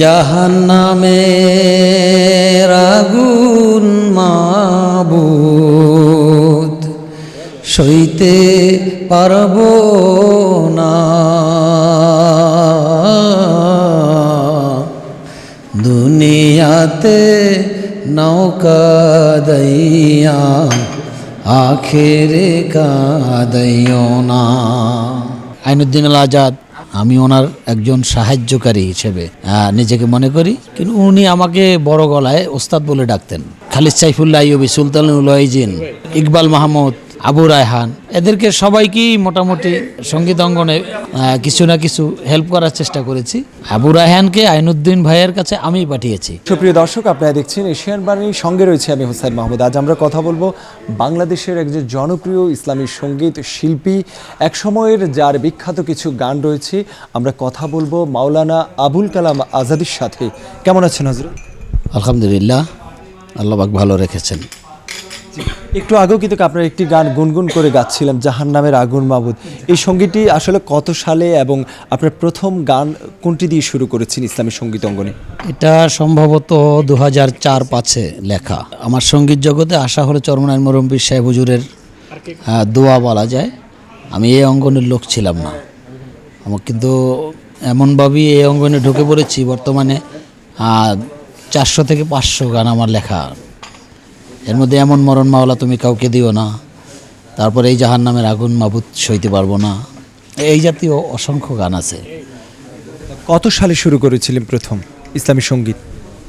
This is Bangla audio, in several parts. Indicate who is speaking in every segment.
Speaker 1: জাহান্নামে আগুন মাবুদ সইতে পারব না। দুনিয়াতে নৌকা দইয়া আখেরে কাদাইও না। আইনুদ্দিন আজাদ। আমি ওনার একজন সাহায্যকারী হিসেবে নিজেকে মনে করি। কিন্তু উনি আমাকে বড় গলায় ওস্তাদ বলে ডাকতেন। খালিদ সাইফুল্লাহ ইউবি সুলতানুল ইকবাল মাহমুদ আবু রায়হান। এদেরকে সবাইকেই মোটামুটি সংগীত অঙ্গনে কিছু না কিছু হেল্প করার চেষ্টা করেছি। আবু রায়হানকে আইনুদ্দিন ভাইয়ের কাছে আমি পাঠিয়েছি।
Speaker 2: সুপ্রিয় দর্শক আপনারা দেখছেন এশিয়ান বাণীর সঙ্গে রয়েছে আমি হোসেন মাহমুদ। আজ আমরা কথা বলব বাংলাদেশের একজন জনপ্রিয় ইসলামী সংগীত শিল্পী এক সময়ের যার বিখ্যাত কিছু গান রয়েছে। আমরা কথা বলব মাওলানা আবুল কালাম আজাদির সাথে। কেমন আছেন হজরত?
Speaker 1: আলহামদুলিল্লাহ আল্লাহবাক ভালো রেখেছেন।
Speaker 2: একটু আগেও কিন্তু আপনার একটি গান গুনগুন করে গাচ্ছিলাম জাহান নামের আগুন মাবুদ। এই সঙ্গীতটি আসলে কত সালে এবং আপনার প্রথম গান কোনটি দিয়ে শুরু করেছেন ইসলামী সংগীত অঙ্গনে?
Speaker 1: এটা সম্ভবত দু হাজার চার পাঁচে লেখা। আমার সংগীত জগতে আসা হলো চরমনায় মরম্বির সাহেব হুজুরের দোয়া বলা যায়। আমি এই অঙ্গনের লোক ছিলাম না। আমার কিন্তু এমনভাবেই এই অঙ্গনে ঢুকে পড়েছি। বর্তমানে চারশো থেকে পাঁচশো গান আমার লেখা এর মধ্যে এমন মরণ মাওলা তুমি কাউকে দিও না। তারপরে এই জাহান নামের আগুন মাবুত সইতে পারব না। এই জাতীয় অসংখ্য গান আছে।
Speaker 2: কত সালে শুরু করেছিলেন প্রথম ইসলামী সংগীত?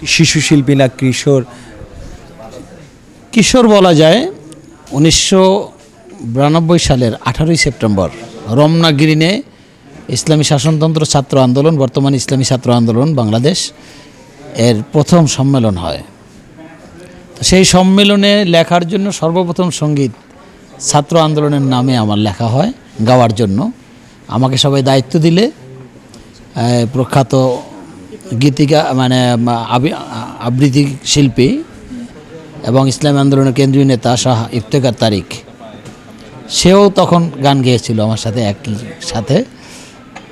Speaker 2: শিশু শিল্পী না কিশোর?
Speaker 1: কিশোর বলা যায় উনিশশো বিরানব্বই সালের আঠারোই সেপ্টেম্বর রমনা গ্রিনে ইসলামী শাসনতন্ত্র ছাত্র আন্দোলন বর্তমান ইসলামী ছাত্র আন্দোলন বাংলাদেশ এর প্রথম সম্মেলন হয়। সেই সম্মেলনে লেখার জন্য সর্বপ্রথম সংগীত ছাত্র আন্দোলনের নামে আমার লেখা হয়, গাওয়ার জন্য। আমাকে সবাই দায়িত্ব দিলে প্রখ্যাত গীতিকা মানে আবি- আবৃত্তি শিল্পী এবং ইসলাম আন্দোলনের কেন্দ্রীয় নেতা শাহ ইফতেকার তারিক। সেও তখন গান গেয়েছিল আমার সাথে, একই সাথে।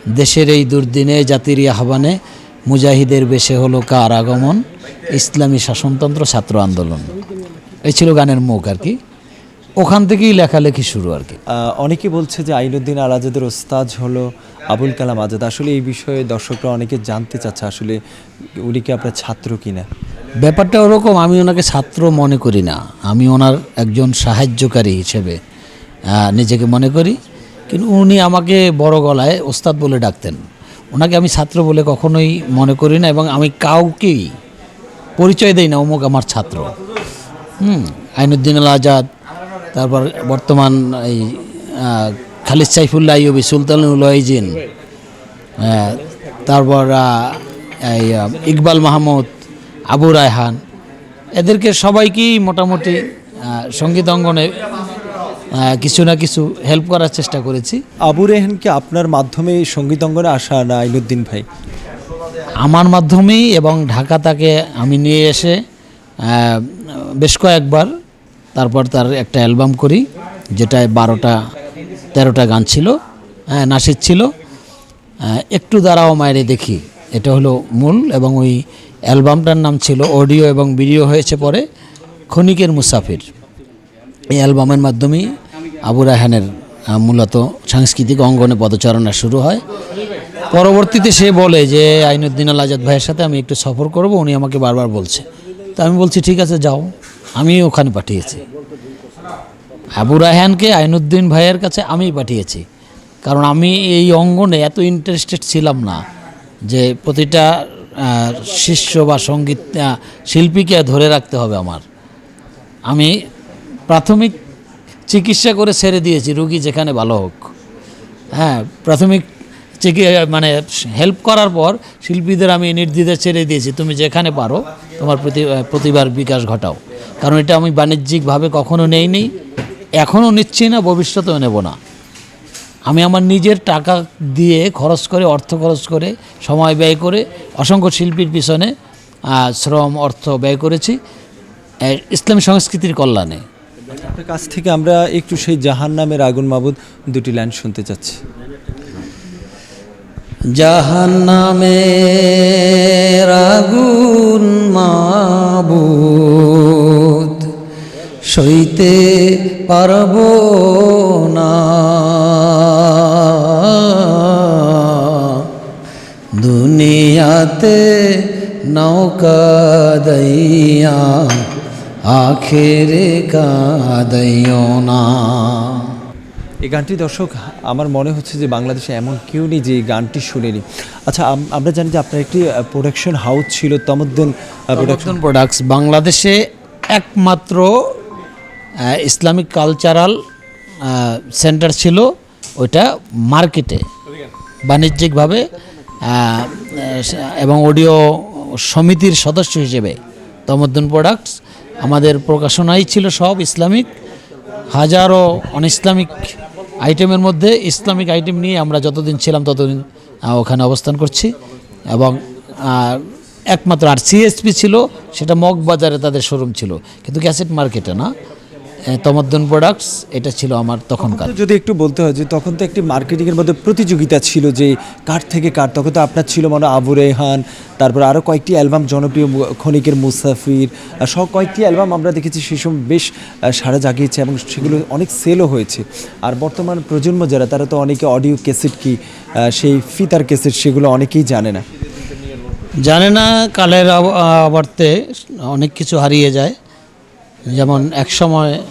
Speaker 1: দেশের এই দুর্দিনে, জাতির আহ্বানে মুজাহিদের বেশে হলো কার আগমন? ইসলামী শাসনতন্ত্র ছাত্র আন্দোলন। এই ছিল গানের মুখ আর কি। ওখান থেকেই লেখালেখি শুরু আর কি।
Speaker 2: অনেকে বলছে যে আইনুদ্দিন আল আজাদের ওস্তাজ হলো আবুল কালাম আজাদ। আসলে এই বিষয়ে দর্শকরা অনেকে জানতে চাচ্ছে আসলে উনি কি আপনার ছাত্র কিনা?
Speaker 1: ব্যাপারটা ওরকম আমি ওনাকে ছাত্র মনে করি না। আমি ওনার একজন সাহায্যকারী হিসেবে নিজেকে মনে করি। কিন্তু উনি আমাকে বড় গলায় ওস্তাদ বলে ডাকতেন। ওনাকে আমি ছাত্র বলে কখনোই মনে করি না এবং আমি কাউকেই পরিচয় দেই না, অমুক আমার ছাত্র। হুম, আইনুদ্দিন আল আজাদ, তারপর বর্তমান এই খালিদ সাইফুল্লাহ ইউবি সুলতানুল ওয়াইজিন তারপর এই ইকবাল মাহমুদ, আবু রায়হান, এদেরকে সবাইকেই মোটামুটি সংগীত অঙ্গনে কিছু না কিছু হেল্প করার চেষ্টা করেছি।
Speaker 2: আবু রেহানকে আপনার মাধ্যমে সংগীত অঙ্গনে আসা না আইনুদ্দিন ভাই?
Speaker 1: আমার মাধ্যমেই এবং ঢাকা তাকে আমি নিয়ে এসে বেশ কয়েকবার তারপর তার একটা অ্যালবাম করি যেটায় বারোটা তেরোটা গান ছিল হ্যাঁ নাসির ছিল। একটু দাঁড়াও মায়েরে দেখি এটা হলো মূল এবং ওই অ্যালবামটার নাম ছিল অডিও এবং ভিডিও হয়েছে পরে ক্ষণিকের মুসাফির। এই অ্যালবামের মাধ্যমেই আবু রায়হানের মূলত সাংস্কৃতিক অঙ্গনে পদচারণা শুরু হয়। পরবর্তীতে সে বলে যে, আইনুদ্দিন আল আজাদ ভাইয়ের সাথে আমি একটু সফর করব, উনি আমাকে বারবার বলছে। তো আমি বলছি, ঠিক আছে, যাও। আমি ওখানে পাঠিয়েছি। আবু রায়হানকে আইনুদ্দিন ভাইয়ের কাছে আমি পাঠিয়েছি। কারণ আমি এই অঙ্গনে এত ইন্টারেস্টেড ছিলাম না যে, প্রতিটা শিষ্য বা সংগীত শিল্পীকে ধরে রাখতে হবে আমার। আমি প্রাথমিক চিকিৎসা করে ছেড়ে দিয়েছি, রুগী যেখানে ভালো হোক। হ্যাঁ প্রাথমিক চিকি মানে হেল্প করার পর শিল্পীদের আমি নির্দ্বিধা ছেড়ে দিয়েছি, তুমি যেখানে পারো তোমার প্রতি প্রতিভার বিকাশ ঘটাও। কারণ এটা আমি বাণিজ্যিকভাবে কখনো নেইনি এখনও নিচ্ছি না, ভবিষ্যতেও নেব না। আমি আমার নিজের টাকা দিয়ে খরচ করে, অর্থ খরচ করে, সময় ব্যয় করে অসংখ্য শিল্পীর পিছনে শ্রম, অর্থ ব্যয় করেছি ইসলামী সংস্কৃতির কল্যাণে।
Speaker 2: আপনার কাছ থেকে আমরা একটু সেই জাহান নামের আগুন মাবুদ দুটি লাইন শুনতে চাচ্ছি।
Speaker 1: জাহান্নামে আগুন মাবুদ, সইতে পারব না। দুনিয়াতে নৌকা দইয়া আখেরে কাদাইও না।
Speaker 2: এই গানটি দর্শক আমার মনে হচ্ছে যে বাংলাদেশে এমন কেউ নেই যে এই গানটি শুনেনি। আচ্ছা আমরা জানি যে আপনার একটি প্রোডাকশন হাউস ছিল তমদ্দুন প্রোডাকশন
Speaker 1: প্রোডাকশন প্রোডাক্টস বাংলাদেশে একমাত্র ইসলামিক কালচারাল সেন্টার ছিল ওইটা মার্কেটে। বাণিজ্যিকভাবে এবং অডিও সমিতির সদস্য হিসেবে তমদ্দুন প্রোডাক্টস আমাদের প্রকাশনাই ছিল সব ইসলামিক। হাজারো অন ইসলামিক আইটেমের মধ্যে ইসলামিক আইটেম নিয়ে আমরা যতদিন ছিলাম ততদিন ওখানে অবস্থান করছি। এবং একমাত্র আর সিএসপি ছিল, সেটা মগবাজারে তাদের শোরুম ছিল। কিন্তু ক্যাসেট মার্কেটে না। তমদ্দুন প্রোডাক্টস এটা ছিল আমার তখনকার।
Speaker 2: যদি একটু বলতে হয় যে তখন তো একটি মার্কেটিংয়ের মধ্যে প্রতিযোগিতা ছিল যে কার থেকে কার, তখন তো আপনার ছিল মনে আবু রেহান তারপর আরও কয়েকটি অ্যালবাম জনপ্রিয় ক্ষণিকের মুসাফির সব কয়েকটি অ্যালবাম আমরা দেখেছি সেই সময় বেশ সাড়া জাগিয়েছে এবং সেগুলো অনেক সেলও হয়েছে। আর বর্তমান প্রজন্ম যারা, তারা তো অনেকে অডিও ক্যাসেট কি সেই ফিতার ক্যাসেট সেগুলো অনেকেই জানে না।
Speaker 1: জানে না, কালের আব- আবর্তে অনেক কিছু হারিয়ে যায়। যেমন এক সময়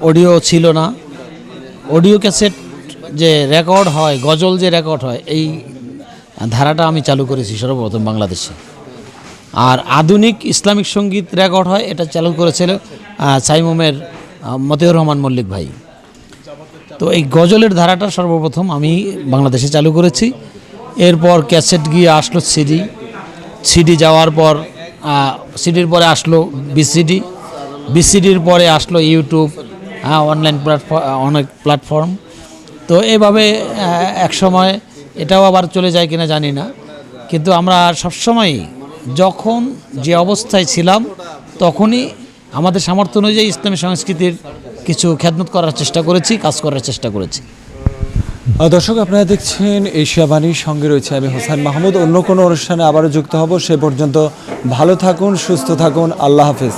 Speaker 1: অডিও ছিল না। অডিও ক্যাসেট যে রেকর্ড হয়, গজল যে রেকর্ড হয়, এই ধারাটা আমি চালু করেছি সর্বপ্রথম বাংলাদেশে। আর আধুনিক ইসলামিক সংগীত রেকর্ড হয়, এটা চালু করেছিল সাইমুমের মতিউর রহমান মল্লিক ভাই। তো এই গজলের ধারাটা সর্বপ্রথম আমি বাংলাদেশে চালু করেছি। এরপর ক্যাসেট গিয়ে আসলো সিডি। সিডি যাওয়ার পর সিডির পরে আসলো বিসিডি। বিসিডির পরে আসলো ইউটিউব হ্যাঁ অনলাইন প্ল্যাটফর্ম অনেক প্ল্যাটফর্ম তো এভাবে এক সময় এটাও আবার চলে যায় কিনা জানি না। কিন্তু আমরা সবসময়ই যখন যে অবস্থায় ছিলাম, তখনই আমাদের সামর্থ্য অনুযায়ী ইসলামী সংস্কৃতির কিছু খেদমত করার চেষ্টা করেছি, কাজ করার চেষ্টা করেছি।
Speaker 2: দর্শক, আপনারা দেখছেন এশিয়া বাণীর সঙ্গে রয়েছে আমি হোসেন মাহমুদ। অন্য কোনো অনুষ্ঠানে আবারও যুক্ত হব, সে পর্যন্ত ভালো থাকুন, সুস্থ থাকুন, আল্লাহ হাফেজ।